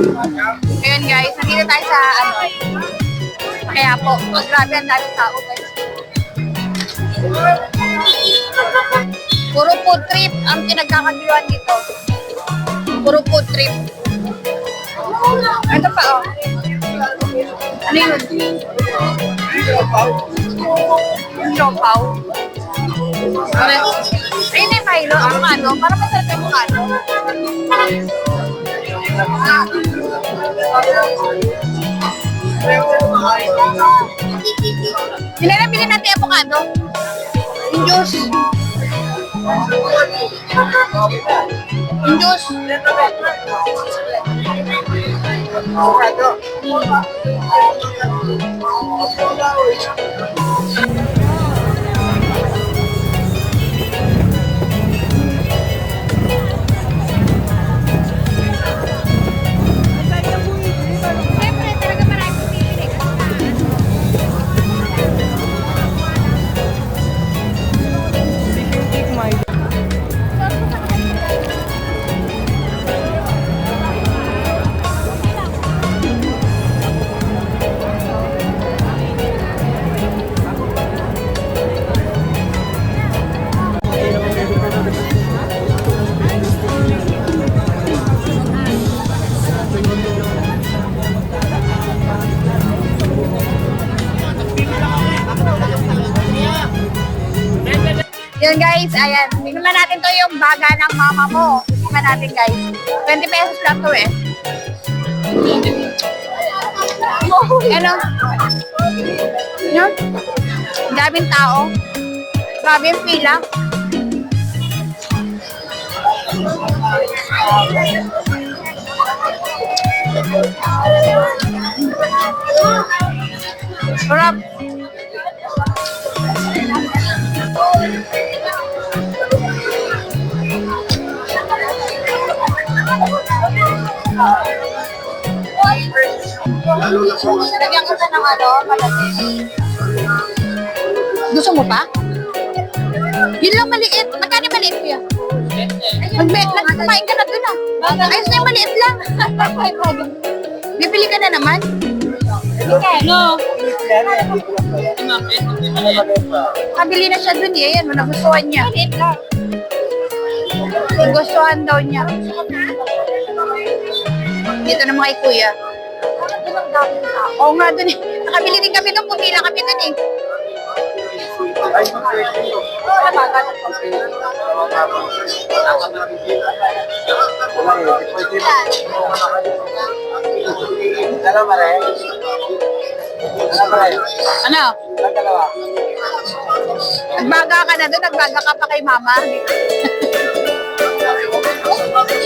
Ayun guys, nandito tayo sa ano. Kaya po, oh, grabe ang daming tao guys. Puro food trip ang pinagkakaguluhan dito. Puro food trip. Ito pa oh. Ano yun? Ano? Ayun yung Milo, ang ano, para masarap yung ano. Sila na bilhin natin avocado. Yung juice. Yung juice. Siyempre, Yun guys, ayan. Tingnan natin to yung baga ng mama mo. Tingnan natin guys. 20 pesos lang to eh. Ano? Yun? Daming tao. Grabe yung pila. Sarap. Lagyan ko siya ng ano, malasin. Gusto mo pa? Yun lang maliit. Magkano maliit kuya? Magbe, nagkumain ka na dun ah. Ayos na yung maliit lang. Bibili ka na naman? No. Kabili na siya dun eh. Yan, nagustuhan niya. Nagustuhan daw niya. Dito naman kay kuya. Oo nga dun eh. Nakabili din kami dun. Pumila kami dun eh. Rin. Ano? Nagbaga ka na dun. Nagbaga ka pa kay mama.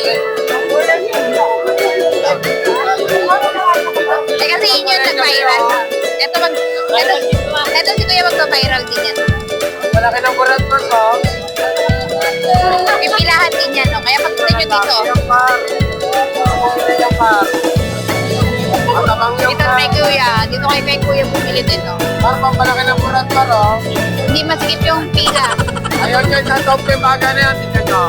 Ito, ito si Kuya magpa-viral din yan. Malaki ng burat mo, so. Pipilahan din yan, no? Kaya pagpunta nyo dito. Par. Yung par. Matabang yung Dito kay Kuya. Dito kay kay Kuya bumili din, no? Par, pampalaki ng burat mo, no? Hindi masikip yung pila. Ayun yun, sa top yung baga na yan. Tignan nyo.